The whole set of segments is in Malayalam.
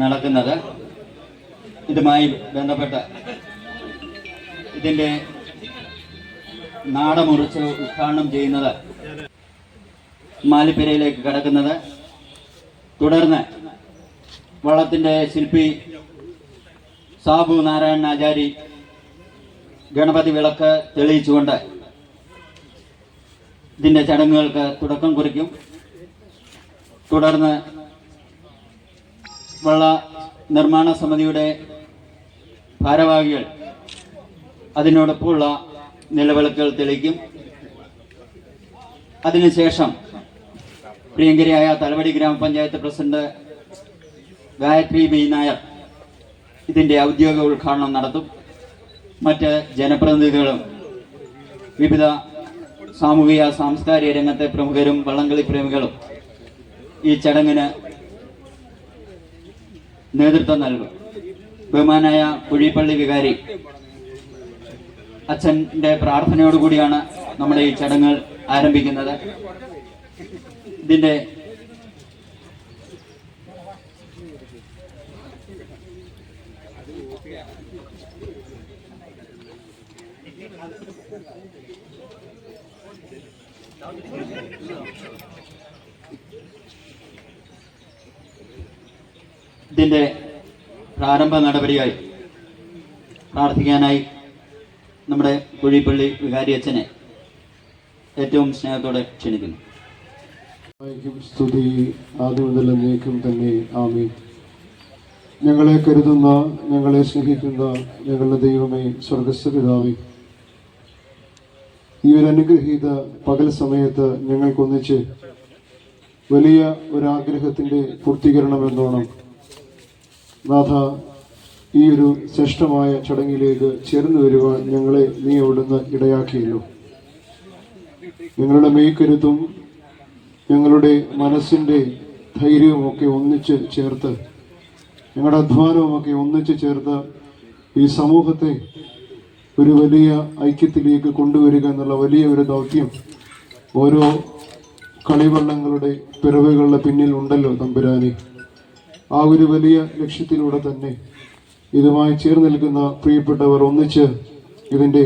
നടക്കുന്നത്. ഇതുമായി ബന്ധപ്പെട്ട് ഇതിന്റെ നാട മുറിച്ച് ഉദ്ഘാടനം ചെയ്യുന്നത് മാലിപ്പെരയിലേക്ക് കടക്കുന്നത്. തുടർന്ന് വള്ളത്തിന്റെ ശില്പി സാബു നാരായണൻ ആചാരി ഗണപതി വിളക്ക് തെളിയിച്ചുകൊണ്ട് ഇതിന്റെ ചടങ്ങുകൾക്ക് തുടക്കം കുറിക്കും. തുടർന്ന് വള്ള നിർമ്മാണ സമിതിയുടെ ഭാരവാഹികൾ അതിനോടൊപ്പമുള്ള നിലവിളക്കുകൾ തെളിക്കും അതിനുശേഷം പ്രിയങ്കരിയായ തലവടി ഗ്രാമപഞ്ചായത്ത് പ്രസിഡന്റ് ഗായത്രി ബി നായർ ഇതിന്റെ ഔദ്യോഗിക ഉദ്ഘാടനം നടത്തും. മറ്റ് ജനപ്രതിനിധികളും വിവിധ സാമൂഹിക സാംസ്കാരിക രംഗത്തെ പ്രമുഖരും വള്ളംകളി പ്രേമികളും ഈ ചടങ്ങിന് നേതൃത്വം നൽകും. ബഹുമാനായ കുഴിപ്പള്ളി വികാരി അച്ഛന്റെ പ്രാർത്ഥനയോടുകൂടിയാണ് നമ്മുടെ ഈ ചടങ്ങുകൾ ആരംഭിക്കുന്നത്. ഇതിന്റെ ഇതിന്റെ പ്രാരംഭ നടപടിയായി പ്രാർത്ഥിക്കാനായി നമ്മുടെ കുഴിപ്പള്ളി വികാരി അച്ഛനെ ഏറ്റവും സ്നേഹത്തോടെ ക്ഷണിക്കുന്നു. ക്കും സ്തുതി ആദ്യം മുതൽ എന്നേക്കും തന്നെ ആമീൻ. ഞങ്ങളെ കരുതുന്ന ഞങ്ങളെ സ്നേഹിക്കുന്ന ഞങ്ങളുടെ ദൈവമേ സ്വർഗസ്ഥ പിതാവേ. ഈ ഒരു അനുഗ്രഹീത പകൽ സമയത്ത് ഞങ്ങൾക്കൊന്നിച്ച് വലിയ ഒരാഗ്രഹത്തിന്റെ പൂർത്തീകരണമെന്നോണം നാഥ ഈ ഒരു ശ്രേഷ്ഠമായ ചടങ്ങിലേക്ക് ചേർന്ന് വരുവാൻ ഞങ്ങളെ നീ അവിടുന്ന് ഇടയാക്കിയല്ലോ. ഞങ്ങളുടെ മെയ്ക്കരുത്തും ഞങ്ങളുടെ മനസ്സിന്റെ ധൈര്യവുമൊക്കെ ഒന്നിച്ച് ചേർത്ത് ഞങ്ങളുടെ അധ്വാനവുമൊക്കെ ഒന്നിച്ച് ചേർത്ത് ഈ സമൂഹത്തെ ഒരു വലിയ ഐക്യത്തിലേക്ക് കൊണ്ടുവരിക എന്നുള്ള വലിയ ഒരു ദൗത്യം ഓരോ കളിവള്ളങ്ങളുടെ പിറവുകളുടെ പിന്നിൽ ഉണ്ടല്ലോ തമ്പുരാനെ. ആ ഒരു വലിയ ലക്ഷ്യത്തിലൂടെ തന്നെ ഇതുമായി ചേർന്ന് നിൽക്കുന്ന പ്രിയപ്പെട്ടവർ ഒന്നിച്ച് ഇതിന്റെ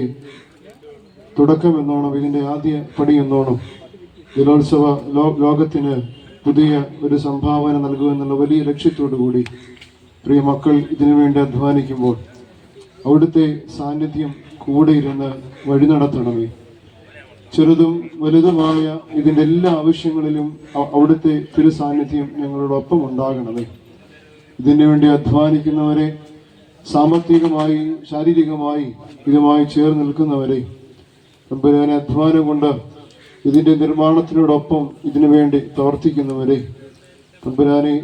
തുടക്കം എന്നോണം ഇതിന്റെ ആദ്യ പടി എന്നോണം ജലോത്സവ ലോ ലോകത്തിന് പുതിയ ഒരു സംഭാവന നൽകുമെന്നുള്ള വലിയ ലക്ഷ്യത്തോടു കൂടി പ്രിയ മക്കൾ ഇതിനു വേണ്ടി അധ്വാനിക്കുമ്പോൾ അവിടുത്തെ സാന്നിധ്യം കൂടെ ഇരുന്ന് വഴി നടത്തണമേ. ചെറുതും വലുതുമായ ഇതിന്റെ എല്ലാ ആവശ്യങ്ങളിലും അവിടുത്തെ തിരു സാന്നിധ്യം ഞങ്ങളോടൊപ്പം ഉണ്ടാകണമേ. ഇതിനു വേണ്ടി അധ്വാനിക്കുന്നവരെ സാമ്പത്തികമായി ശാരീരികമായി ഇതുമായി ചേർന്ന് നിൽക്കുന്നവരെ തമ്പുരാനെ അധ്വാനം കൊണ്ട് ഇതിന്റെ നിർമ്മാണത്തിനോടൊപ്പം ഇതിനു വേണ്ടി പ്രവർത്തിക്കുന്നവരെ തമ്പുരാനെ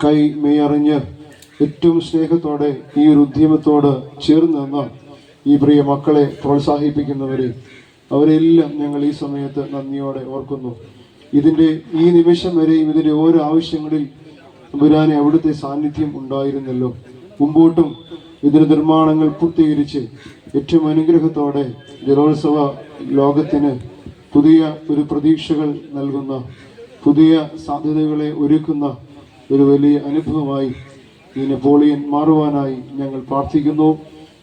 കൈ മെയ്യറിഞ്ഞ് ഏറ്റവും സ്നേഹത്തോടെ ഈ ഒരു ഉദ്യമത്തോട് ചേർന്ന് നിന്ന ഈ പ്രിയ മക്കളെ പ്രോത്സാഹിപ്പിക്കുന്നവരെ അവരെല്ലാം ഞങ്ങൾ ഈ സമയത്ത് നന്ദിയോടെ ഓർക്കുന്നു. ഇതിന്റെ ഈ നിമിഷം വരെയും ഇതിന്റെ ഓരോ ആവശ്യങ്ങളിൽ തമ്പുരാനെ അവിടുത്തെ സാന്നിധ്യം ഉണ്ടായിരുന്നല്ലോ. മുമ്പോട്ടും ഇതിന് നിർമ്മാണങ്ങൾ പൂർത്തീകരിച്ച് ഏറ്റവും അനുഗ്രഹത്തോടെ ജലോത്സവ ലോകത്തിന് പുതിയ ഒരു പ്രതീക്ഷകൾ നൽകുന്ന പുതിയ സാധ്യതകളെ ഒരുക്കുന്ന ഒരു വലിയ അനുഭവമായി ഈ നെപ്പോളിയൻ മാറുവാനായി ഞങ്ങൾ പ്രാർത്ഥിക്കുന്നു.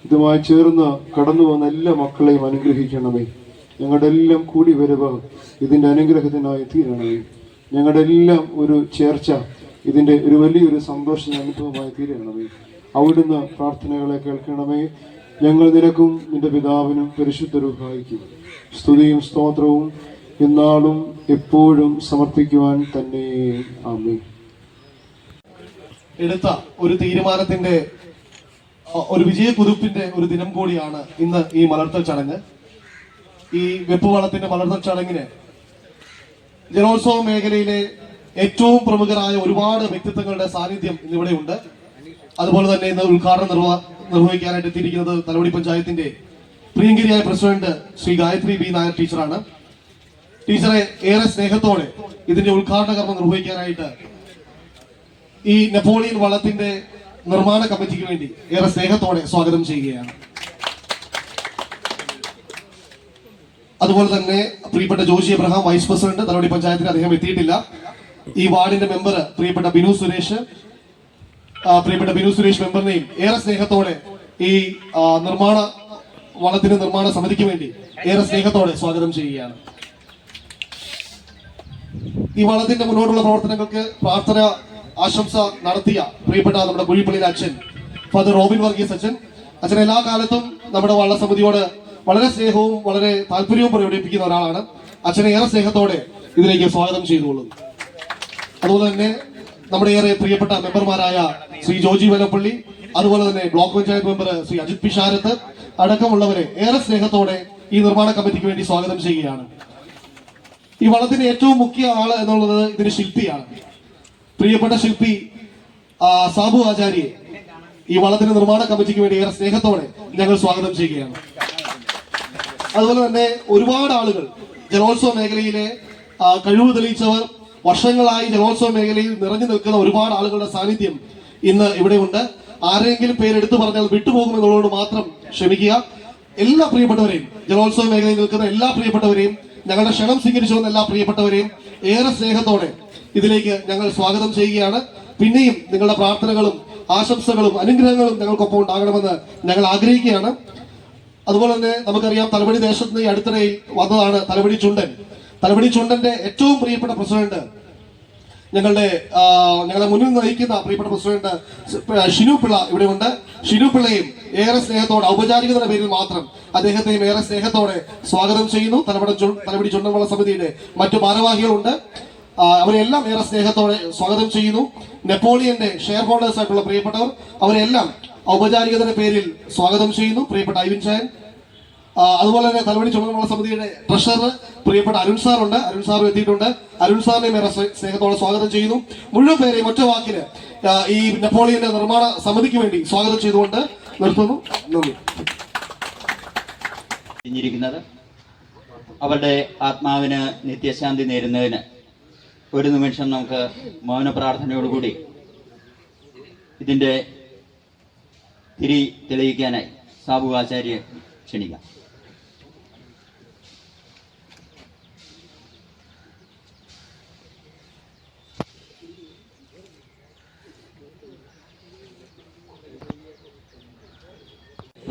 ഇതുമായി ചേർന്ന് കടന്നു വന്ന എല്ലാ മക്കളെയും അനുഗ്രഹിക്കണമേ. ഞങ്ങളുടെ എല്ലാം കൂടി വരവ് ഇതിന്റെ അനുഗ്രഹത്തിനായി തീരണമേ. ഞങ്ങളുടെ എല്ലാം ഒരു ചേർച്ച ഇതിന്റെ ഒരു വലിയൊരു സന്തോഷ അനുഭവമായി തീരണമേ അവിടുന്ന് പ്രാർത്ഥനകളെ കേൾക്കണമേ ഞങ്ങൾ നിനക്കും നിന്റെ പിതാവിനും പരിശുദ്ധരും രൂപായിക്കും സ്തുതിയും സ്തോത്രവും ഇന്നാളും എപ്പോഴും സമർപ്പിക്കുവാൻ തന്നെ. ആമേ എടുത്ത ഒരു തീരുമാനത്തിന്റെ ഒരു വിജയ കുതിപ്പിന്റെ ഒരു ദിനം കൂടിയാണ് ഇന്ന് ഈ മലർത്തൽ ചടങ്ങ്. ഈ വെപ്പുവളത്തിന്റെ മലർത്തൽ ചടങ്ങിന് ജലോത്സവ മേഖലയിലെ ഏറ്റവും പ്രമുഖരായ ഒരുപാട് വ്യക്തിത്വങ്ങളുടെ സാന്നിധ്യം ഇന്നിവിടെ ഉണ്ട് അതുപോലെ തന്നെ ഇന്ന് ഉദ്ഘാടനം നിർവ നിർവഹിക്കാനായിട്ട് എത്തിയിരിക്കുന്നത് തലവടി പഞ്ചായത്തിന്റെ പ്രിയങ്കരിയായ പ്രസിഡന്റ് ശ്രീ ഗായത്രി ബി നായർ ടീച്ചറാണ്. ടീച്ചറെ ഏറെ സ്നേഹത്തോടെ ഇതിന്റെ ഉദ്ഘാടന കർമ്മം നിർവഹിക്കാനായിട്ട് ഈ നെപ്പോളിയൻ വള്ളത്തിന്റെ നിർമ്മാണ കമ്മിറ്റിക്ക് വേണ്ടി ഏറെ സ്നേഹത്തോടെ സ്വാഗതം ചെയ്യുകയാണ്. അതുപോലെ തന്നെ പ്രിയപ്പെട്ട ജോഷി എബ്രഹാം വൈസ് പ്രസിഡന്റ് തലവടി പഞ്ചായത്തിന് അദ്ദേഹം എത്തിയിട്ടില്ല. ഈ വാർഡിന്റെ മെമ്പർ പ്രിയപ്പെട്ട ബിനു സുരേഷ് പ്രിയപ്പെട്ട ബിനു സുരേഷ് മെമ്പറിനെയും ഏറെ സ്നേഹത്തോടെ ഈ നിർമ്മാണ വളത്തിന്റെ നിർമ്മാണ സമിതിക്ക് വേണ്ടി ഏറെ സ്നേഹത്തോടെ സ്വാഗതം ചെയ്യുകയാണ്. ഈ വളത്തിന്റെ മുന്നോട്ടുള്ള പ്രവർത്തനങ്ങൾക്ക് പ്രാർത്ഥന ആശംസ നടത്തിയ പ്രിയപ്പെട്ട നമ്മുടെ കുഴിപ്പള്ളിയിലെ അച്ഛൻ ഫാദർ റോബിൻ വർഗീസ് അച്ഛൻ. അച്ഛൻ എല്ലാ കാലത്തും നമ്മുടെ വള്ളസമിതിയോട് വളരെ സ്നേഹവും വളരെ താല്പര്യവും പ്രകടിപ്പിക്കുന്ന ഒരാളാണ്. അച്ഛനെ ഏറെ സ്നേഹത്തോടെ ഇതിലേക്ക് സ്വാഗതം ചെയ്തുകൊള്ളുന്നു. അതുപോലെ തന്നെ നമ്മുടെ ഏറെ പ്രിയപ്പെട്ട മെമ്പർമാരായ ശ്രീ ജോജി വലപ്പള്ളി അതുപോലെ തന്നെ ബ്ലോക്ക് പഞ്ചായത്ത് മെമ്പർ ശ്രീ അജിത് പിഷാരത്ത് അടക്കമുള്ളവരെ ഏറെ സ്നേഹത്തോടെ ഈ നിർമ്മാണ കമ്മിറ്റിക്ക് വേണ്ടി സ്വാഗതം ചെയ്യുകയാണ്. ഈ വളത്തിന് ഏറ്റവും മുഖ്യ ആൾ എന്നുള്ളത് ഇതിന് ശില്പിയാണ്. പ്രിയപ്പെട്ട ശില്പി സാബു ആചാര്യയെ ഈ വളത്തിന്റെ നിർമ്മാണ കമ്മിറ്റിക്ക് വേണ്ടി ഏറെ സ്നേഹത്തോടെ ഞങ്ങൾ സ്വാഗതം ചെയ്യുകയാണ്. അതുപോലെ തന്നെ ഒരുപാട് ആളുകൾ ജലോത്സവ മേഖലയിലെ കഴിവ് തെളിയിച്ചവർ വർഷങ്ങളായി ജലോത്സവ മേഖലയിൽ നിറഞ്ഞു നിൽക്കുന്ന ഒരുപാട് ആളുകളുടെ സാന്നിധ്യം ഇന്ന് ഇവിടെ ഉണ്ട് ആരെങ്കിലും പേരെടുത്തു പറഞ്ഞാൽ വിട്ടുപോകുമെന്നുള്ളതുകൊണ്ട് മാത്രം ക്ഷമിക്കുക. എല്ലാ പ്രിയപ്പെട്ടവരെയും ജലോത്സവ മേഖലയിൽ നിൽക്കുന്ന എല്ലാ പ്രിയപ്പെട്ടവരെയും ഞങ്ങളുടെ ക്ഷണം സ്വീകരിച്ചു വന്ന എല്ലാ പ്രിയപ്പെട്ടവരെയും ഏറെ സ്നേഹത്തോടെ ഇതിലേക്ക് ഞങ്ങൾ സ്വാഗതം ചെയ്യുകയാണ്. പിന്നെയും നിങ്ങളുടെ പ്രാർത്ഥനകളും ആശംസകളും അനുഗ്രഹങ്ങളും ഞങ്ങൾക്കൊപ്പം ഉണ്ടാകണമെന്ന് ഞങ്ങൾ ആഗ്രഹിക്കുകയാണ്. അതുപോലെ തന്നെ നമുക്കറിയാം തലവടി ദേശത്ത് ഈ അടുത്തിടയിൽ വന്നതാണ് തലവടി ചുണ്ടൻ. തലവടി ചുണ്ടന്റെ ഏറ്റവും പ്രിയപ്പെട്ട പ്രസിഡന്റ് ഞങ്ങളുടെ ഞങ്ങളുടെ ഞങ്ങളെ മുന്നിൽ നയിക്കുന്ന പ്രിയപ്പെട്ട പ്രസിഡന്റ് ഷിനു പിള്ള ഇവിടെ ഉണ്ട് ഷിനു പിള്ളയും ഏറെ സ്നേഹത്തോടെ ഔപചാരികതയുടെ പേരിൽ മാത്രം അദ്ദേഹത്തെയും ഏറെ സ്നേഹത്തോടെ സ്വാഗതം ചെയ്യുന്നു. തലപിടി തലവടി ചുണ്ടൻവള സമിതിയുടെ മറ്റു ഭാരവാഹികളുണ്ട്. അവരെല്ലാം ഏറെ സ്നേഹത്തോടെ സ്വാഗതം ചെയ്യുന്നു. നെപ്പോളിയന്റെ ഷെയർ ഹോൾഡേഴ്സ് ആയിട്ടുള്ള പ്രിയപ്പെട്ടവർ അവരെല്ലാം ഔപചാരികതയുടെ പേരിൽ സ്വാഗതം ചെയ്യുന്നു. പ്രിയപ്പെട്ട ഐവിൻ ആ, അതുപോലെ തന്നെ തലവടി ചുമതല സമിതിയുടെ ട്രഷറർ പ്രിയപ്പെട്ട അരുൺ സാർ ഉണ്ട്. അരുൺ സാർ എത്തിയിട്ടുണ്ട്. അരുൺ സാറിനെ മേറെ സ്നേഹത്തോടെ സ്വാഗതം ചെയ്യുന്നു. മുഴുവൻ പേരെയും ഒറ്റ വാക്കിന് ഈ നെപ്പോളിയന്റെ നിർമ്മാണ സമിതിക്ക് വേണ്ടി സ്വാഗതം ചെയ്തുകൊണ്ട് നിർത്തുന്നു. നന്ദി. അവരുടെ ആത്മാവിന് നിത്യശാന്തി നേരുന്നതിന് ഒരു നിമിഷം നമുക്ക് മൗന പ്രാർത്ഥനയോടുകൂടി ഇതിന്റെ തിരി തെളിയിക്കാനായി സാബു ആചാര്യ ക്ഷണിക്കാം.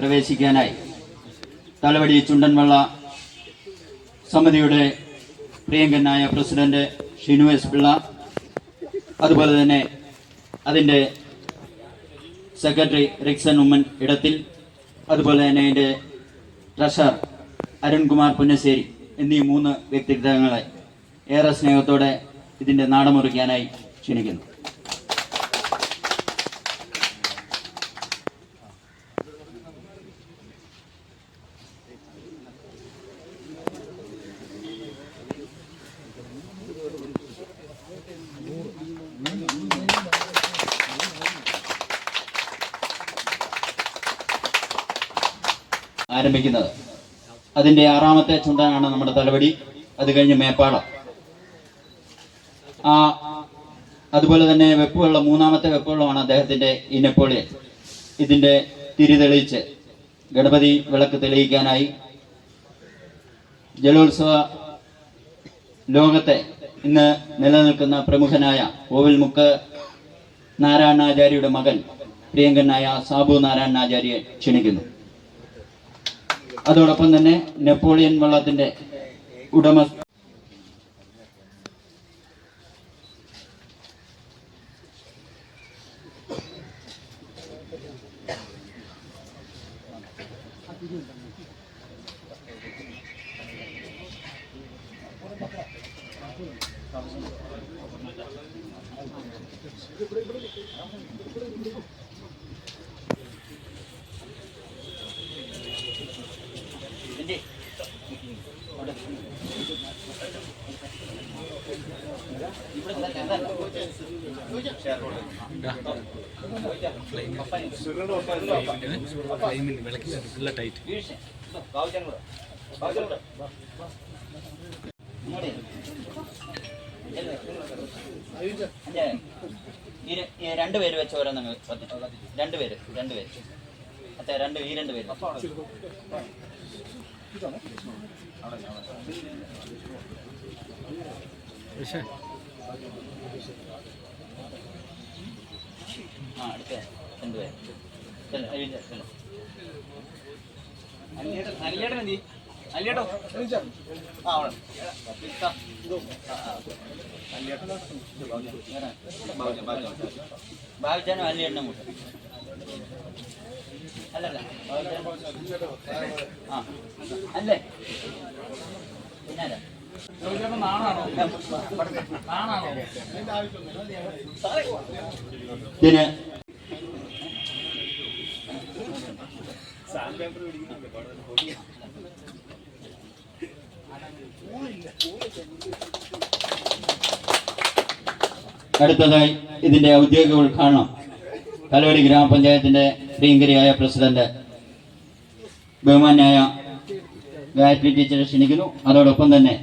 പ്രവേശിക്കാനായി. തലവടി ചുണ്ടൻവള്ള സമിതിയുടെ പ്രിയങ്കനായ പ്രസിഡന്റ് ഷിനു എസ് പിള്ള അതുപോലെ തന്നെ അതിന്റെ സെക്രട്ടറി റിക്സൻ ഉമ്മൻ ഇടത്തിൽ അതുപോലെ തന്നെ അതിന്റെ ട്രഷറർ അരുൺകുമാർ പുന്നശ്ശേരി എന്നീ മൂന്ന് വ്യക്തിത്വങ്ങളെ ഏറെ സ്നേഹത്തോടെ ഇതിന്റെ നാടമുറിക്കാനായി ക്ഷണിക്കുന്നു. ആരംഭിക്കുന്നത്. അതിന്റെ ആറാമത്തെ ചുണ്ടനാണ് നമ്മുടെ തലവടി. അത് കഴിഞ്ഞ് മേപ്പാട ആ അതുപോലെ തന്നെ വെപ്പുവെള്ളം മൂന്നാമത്തെ വെപ്പുവെള്ളമാണ് അദ്ദേഹത്തിന്റെ ഈ ഇതിന്റെ തിരി തെളിയിച്ച് ഗണപതി വിളക്ക് തെളിയിക്കാനായി ജലോത്സവ ലോകത്തെ ഇന്ന് നിലനിൽക്കുന്ന പ്രമുഖനായ കോവിൽമുക്ക് നാരായണാചാര്യയുടെ മകൻ പ്രിയങ്കനായ സാബു നാരായണാചാര്യയെ ക്ഷണിക്കുന്നു. അതോടൊപ്പം തന്നെ നെപ്പോളിയൻ വള്ളത്തിന്റെ ഉടമ രണ്ടുപേര് വെച്ച് നിങ്ങൾ ശ്രദ്ധിച്ചു രണ്ടുപേര് രണ്ടുപേര് അതെ രണ്ട് ഈ രണ്ടുപേര് ആ അടുത്ത രണ്ടുപേർ ഭാവിച്ചാനും അനിലേട്ടനും കൂട്ടും. അല്ലല്ല ആ. അല്ലേ? പിന്നെ അടുത്തതായി ഇതിന്റെ ഔദ്യോഗിക ഉദ്ഘാടനം കലവടി ഗ്രാമപഞ്ചായത്തിന്റെ ശ്രീങ്കരിയായ പ്രസിഡന്റ് ബഹുമാനായ ഗായത്രി ടീച്ചറെ ക്ഷണിക്കുന്നു. അതോടൊപ്പം തന്നെ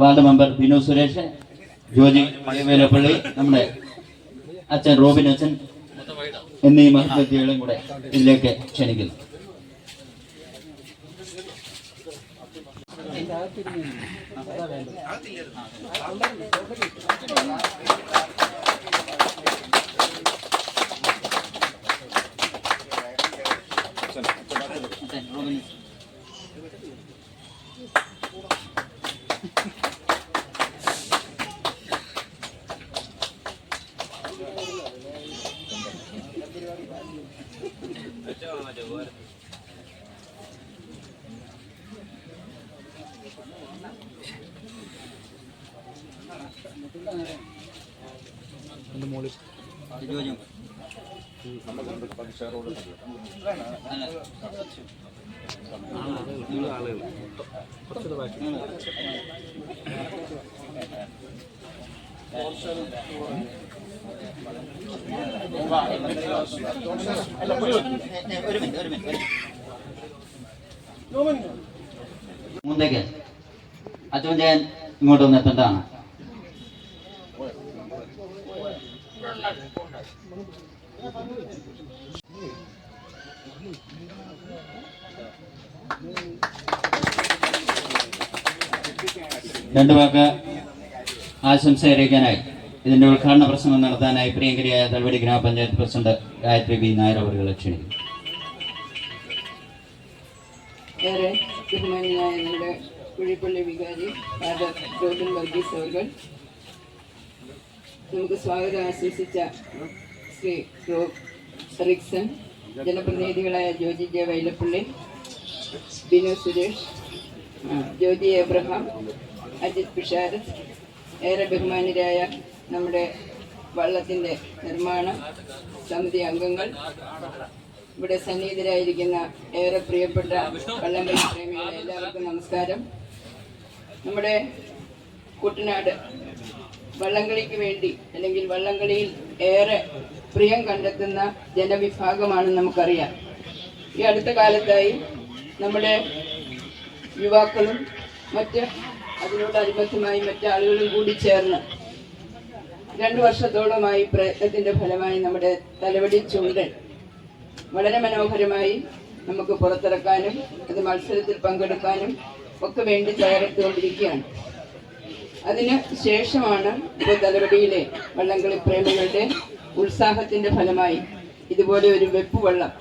വാർഡ് മെമ്പർ ബിനു സുരേഷ് ജോജി വേലപ്പള്ളി നമ്മുടെ അച്ഛൻ റോബിൻ അച്ഛൻ എന്നീ മഹത്വത്തികളും കൂടെ ഇതിലേക്ക് ക്ഷണിക്കുന്നു. അച്ഛൻ റോബിൻ മുന്തേക്ക് അച്ഛൻ ഇങ്ങോട്ട് വന്ന് എത്തേണ്ടതാണ് രണ്ടു ആശംസ അറിയിക്കാനായി. ഇതിന്റെ ഉദ്ഘാടന പ്രസംഗം നടത്താനായി പ്രിയങ്കരിയായ തലവടി ഗ്രാമപഞ്ചായത്ത് പ്രസിഡന്റ് ഗായത്രി ബി നായർ അവരുകളെ ക്ഷണിക്കുന്നു. ഏറെ ബഹുമാനിയായ ഞങ്ങളുടെ കുഴിപ്പള്ളി വികാരി ഫാദർ റോബിൻ വർഗീസ് അവർ നമുക്ക് സ്വാഗതം ആശംസിച്ച ശ്രീ ജനപ്രതിനിധികളായ ജോജി ജെ വൈലപ്പള്ളി ബിനു സുരേഷ് ജോജി എബ്രഹാം അജിത് പിഷാരൻ ഏറെ ബഹുമാനരായ നമ്മുടെ വള്ളത്തിന്റെ നിർമ്മാണ സമിതി അംഗങ്ങൾ ഇവിടെ സന്നിഹിതരായിരിക്കുന്ന ഏറെ പ്രിയപ്പെട്ട വള്ളംകളി പ്രേമികളെ എല്ലാവർക്കും നമസ്കാരം. നമ്മുടെ കുട്ടനാട് വള്ളംകളിക്ക് വേണ്ടി അല്ലെങ്കിൽ വള്ളംകളിയിൽ ഏറെ പ്രിയം കണ്ടെത്തുന്ന ജനവിഭാഗമാണെന്ന് നമുക്കറിയാം. ഈ അടുത്ത കാലത്തായി നമ്മുടെ യുവാക്കളും മറ്റ് അതിനോടനുബന്ധമായി മറ്റാളുകളും കൂടി ചേർന്ന് രണ്ടു വർഷത്തോളമായി പ്രയത്നത്തിന്റെ ഫലമായി നമ്മുടെ തലവടി ചുണ്ടൻ വളരെ മനോഹരമായി നമുക്ക് പുറത്തിറക്കാനും അത് മത്സരത്തിൽ പങ്കെടുക്കാനും ഒക്കെ വേണ്ടി തയ്യാറെടുത്തുകൊണ്ടിരിക്കുകയാണ്. അതിന് ശേഷമാണ് ഇപ്പോൾ തലവടിയിലെ വള്ളംകളി പ്രേമികളുടെ ഉത്സാഹത്തിന്റെ ഫലമായി ഇതുപോലെ ഒരു വെപ്പ് വള്ളം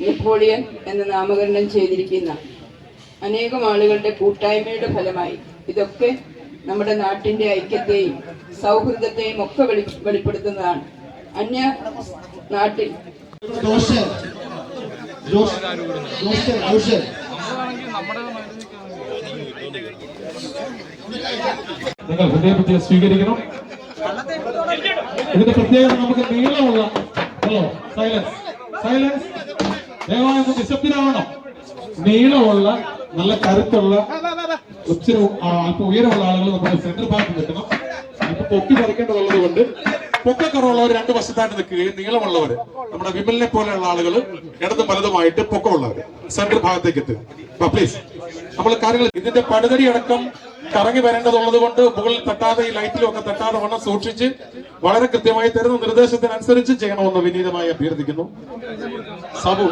നെപ്പോളിയൻ എന്ന് നാമകരണം ചെയ്തിരിക്കുന്ന അനേകം ആളുകളുടെ കൂട്ടായ്മയുടെ ഫലമായി ഇതൊക്കെ നമ്മുടെ നാട്ടിന്റെ ഐക്യത്തെയും സൗഹൃദത്തെയും ഒക്കെ വെളി വെളിപ്പെടുത്തുന്നതാണ്. അന്യ നാട്ടിൽ നിങ്ങൾ ഹൃദയപൂജ സ്വീകരിക്കണം. ഇതിന്റെ പ്രത്യേകത നമുക്ക് നീളമുള്ള ഹലോ സൈലൻസ് സൈലൻസ് ദയവായി ഒന്ന് നിശബ്ദരാവണം. നീളമുള്ള നല്ല കരുത്തുള്ള അല്പം ഉയരമുള്ള ആളുകൾ നമ്മുടെ സെന്റർ ഭാഗത്ത് നിൽക്കണം അപ്പൊ പൊക്കി പറിക്കേണ്ടതുള്ളത് കൊണ്ട് പൊക്കക്കുറവുള്ളവർ രണ്ട് വശത്തായിട്ട് നിൽക്കുകയും നീളമുള്ളവർ. നമ്മുടെ വിമലിനെ പോലെയുള്ള ആളുകൾ ഇടതും വലതുമായിട്ട് പൊക്കമുള്ളവർ സെന്റർ ഭാഗത്തേക്ക് എത്തുക. പ്ലീസ് നമ്മൾ കാര്യങ്ങൾ ഇതിന്റെ പടുതടി അടക്കം കറങ്ങി വരേണ്ടതുള്ളത് കൊണ്ട് മുകളിൽ തട്ടാതെ ഈ ലൈറ്റിലും ഒക്കെ തട്ടാതെ വണ്ണം സൂക്ഷിച്ച് വളരെ കൃത്യമായി തരുന്ന നിർദ്ദേശത്തിനനുസരിച്ച് ചെയ്യണമെന്ന് വിനീതമായി അഭ്യർത്ഥിക്കുന്നു. സബു.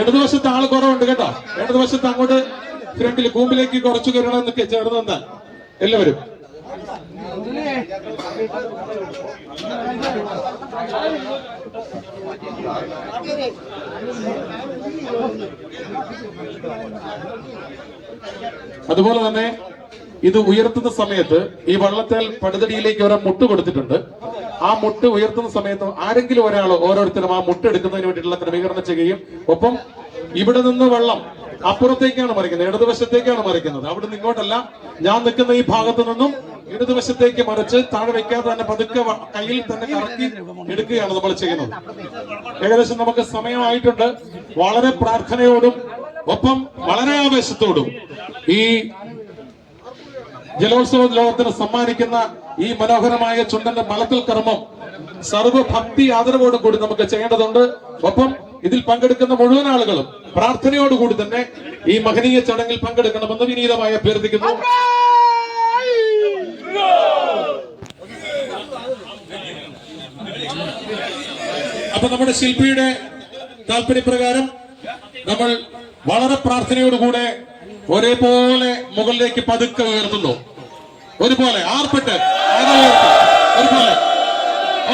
ഇടതുവശത്ത് ആൾ കുറവുണ്ട് കേട്ടോ. ഇടതുവശത്ത് അങ്ങോട്ട് ഫ്രണ്ടിൽ കൂമ്പിലേക്ക് കുറച്ചു കയറണം എന്നൊക്കെ ചേർന്ന് എല്ലാവരും. അതുപോലെ തന്നെ ഇത് ഉയർത്തുന്ന സമയത്ത് ഈ വള്ളത്തേൽ പടുതടിയിലേക്ക് ഒരാൾ മുട്ട് കൊടുത്തിട്ടുണ്ട്. ആ മുട്ട് ഉയർത്തുന്ന സമയത്ത് ആരെങ്കിലും ഒരാൾ ഓരോരുത്തരും ആ മുട്ട് എടുക്കുന്നതിന് വേണ്ടിയിട്ടുള്ള ക്രമീകരണം ചെയ്യുകയും ഒപ്പം ഇവിടെ നിന്ന് വെള്ളം അപ്പുറത്തേക്കാണ് മറിക്കുന്നത് ഇടതുവശത്തേക്കാണ് മറിക്കുന്നത്. അവിടെ നിന്ന് ഇങ്ങോട്ടല്ല ഞാൻ നിൽക്കുന്ന ഈ ഭാഗത്തു നിന്നും ഇടതുവശത്തേക്ക് മറിച്ച് താഴെ വെക്കാതെ തന്നെ പതുക്കെ കയ്യിൽ തന്നെ കറക്കി എടുക്കുകയാണ് നമ്മൾ ചെയ്യുന്നത്. ഏകദേശം നമുക്ക് സമയമായിട്ടുണ്ട്. വളരെ പ്രാർത്ഥനയോടും ഒപ്പം വളരെ ആവേശത്തോടും ഈ ജലോത്സവ ലോകത്തിന് സമ്മാനിക്കുന്ന ഈ മനോഹരമായ ചുണ്ടന്റെ മലത്തിൽ കർമ്മം സർവഭക്തി ആദരവോടും കൂടി നമുക്ക് ചെയ്യേണ്ടതുണ്ട്. ഒപ്പം ഇതിൽ പങ്കെടുക്കുന്ന മുഴുവൻ ആളുകളും പ്രാർത്ഥനയോടുകൂടി തന്നെ ഈ മഹനീയ ചടങ്ങിൽ പങ്കെടുക്കണമെന്ന് വിനീതമായി അഭ്യർത്ഥിക്കുന്നു. അപ്പൊ നമ്മുടെ ശില്പിയുടെ താല്പര്യപ്രകാരം നമ്മൾ വളരെ പ്രാർത്ഥനയോടുകൂടെ ഒരേപോലെ മുകളിലേക്ക് പതുക്കെ ഉയർത്തുന്നു. ഒരുപോലെ ആർപ്പിട്ട്. ഒരുപോലെ.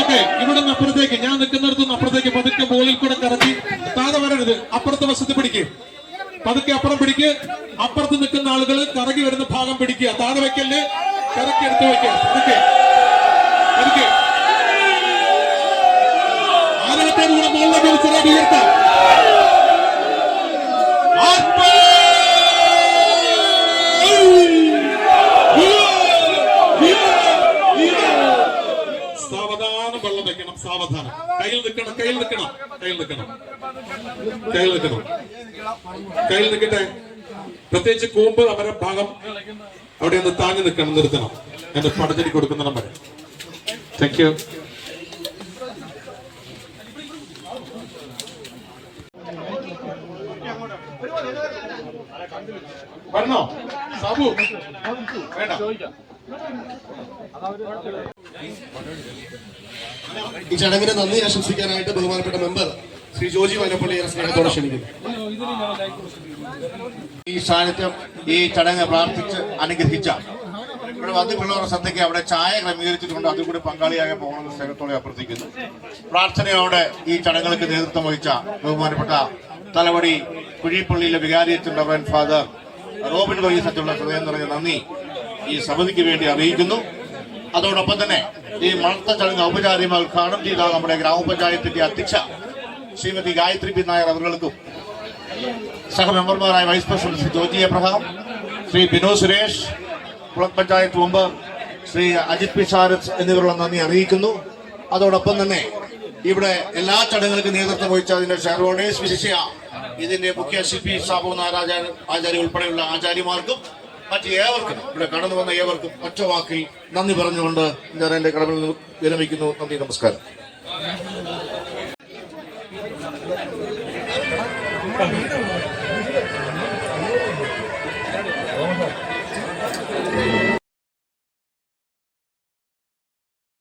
ഓക്കെ ഇവിടെ നിന്ന് അപ്പുറത്തേക്ക്. ഞാൻ നിൽക്കുന്നിടത്തുനിന്ന് അപ്പുറത്തേക്ക് പതുക്കെ മുകളിൽ കൂടെ കറക്കി. താഴെ വരരുത്. അപ്പുറത്തെ വശത്ത് പിടിക്ക്. പതുക്കെ അപ്പുറം പിടിക്ക്. അപ്പുറത്ത് നിൽക്കുന്ന ആളുകൾ കറങ്ങി വരുന്ന ഭാഗം പിടിക്കുക. താഴെ വെക്കല്ലേ? കറക്കി എടുത്ത് വെക്കുക പതുക്കെ പതുക്കെ മുകളിലേക്ക് ഉയർത്താം! വെള്ളം വെക്കണം സാവധാനം. കയ്യിൽ നിൽക്കണം കയ്യിൽ നിൽക്കണം കയ്യിൽ നിൽക്കണം. കയ്യിൽ നിൽക്കണം. കയ്യിൽ നിൽക്കട്ടെ. പ്രത്യേകിച്ച് കൂമ്പ് അവരെ ഭാഗം അവിടെ ഒന്ന് താങ്ങി നിൽക്കണം നിർത്തണം. എന്റെ പടച്ചടി കൊടുക്കുന്നിടം വരെ. താങ്ക് യു വരണോ? സാബു വേണ്ട. ഈ ചടങ്ങിന് നന്ദി ആശംസിക്കാനായിട്ട് ബഹുമാനപ്പെട്ട മെമ്പർ ശ്രീ ജോജി വനപ്പള്ളി സ്നേഹത്തോടെ ക്ഷണിക്കുന്നു. ഈ സാന്നിധ്യം ഈ ചടങ്ങ് പ്രാർത്ഥിച്ച് അനുഗ്രഹിച്ച ഇവിടെ വന്നിട്ടുള്ളവരുടെ ശ്രദ്ധയ്ക്ക് അവിടെ ചായ ക്രമീകരിച്ചിട്ടുണ്ട്. അതിൽ കൂടി പങ്കാളിയാകാൻ പോകണമെന്ന് സ്നേഹത്തോടെ അഭ്യർത്ഥിക്കുന്നു. പ്രാർത്ഥനയോടെ ഈ ചടങ്ങുകൾക്ക് നേതൃത്വം വഹിച്ച ബഹുമാനപ്പെട്ട തലവടി കുഴിപ്പള്ളിയിലെ വികാരിയച്ചൻ റവൻ ഫാദർ റോബിൻ വൈസച്ചുള്ള ഹൃദയം നിറഞ്ഞ നന്ദി. ഈ സമിതിക്ക് വേണ്ടി അറിയിക്കുന്നു. അതോടൊപ്പം തന്നെ ഈ മണത്ത ചടങ്ങ് ഔപചാരികമായി ഉദ്ഘാടനം ചെയ്ത നമ്മുടെ ഗ്രാമപഞ്ചായത്തിന്റെ അധ്യക്ഷ ശ്രീമതി ഗായത്രി പി നായർ അവർക്കും സഹമെമ്പർമാരായ vice president Shri Joji Abraham Shri Bino Suresh block panchayat member Shri Ajith P Sharad എന്നിവരുള്ള നന്ദി അറിയിക്കുന്നു. അതോടൊപ്പം തന്നെ ഇവിടെ എല്ലാ ചടങ്ങുകൾക്കും നേതൃത്വം വഹിച്ച അതിന്റെ ഷെയർ ഹോൾഡേഴ്സ് വിശിഷ്യ ഇതിന്റെ മുഖ്യ ശില്പി സാബു നാരാചാര്യ ആചാര്യ ഉൾപ്പെടെയുള്ള ആചാര്യമാർക്കും മറ്റ് ഏവർക്കും ഇവിടെ കടന്നു വന്ന ഏവർക്കും ഒറ്റ വാക്കിൽ നന്ദി പറഞ്ഞുകൊണ്ട് ഞാൻ എന്റെ നിന്ന് വിരമിക്കുന്നു. നന്ദി നമസ്കാരം ും.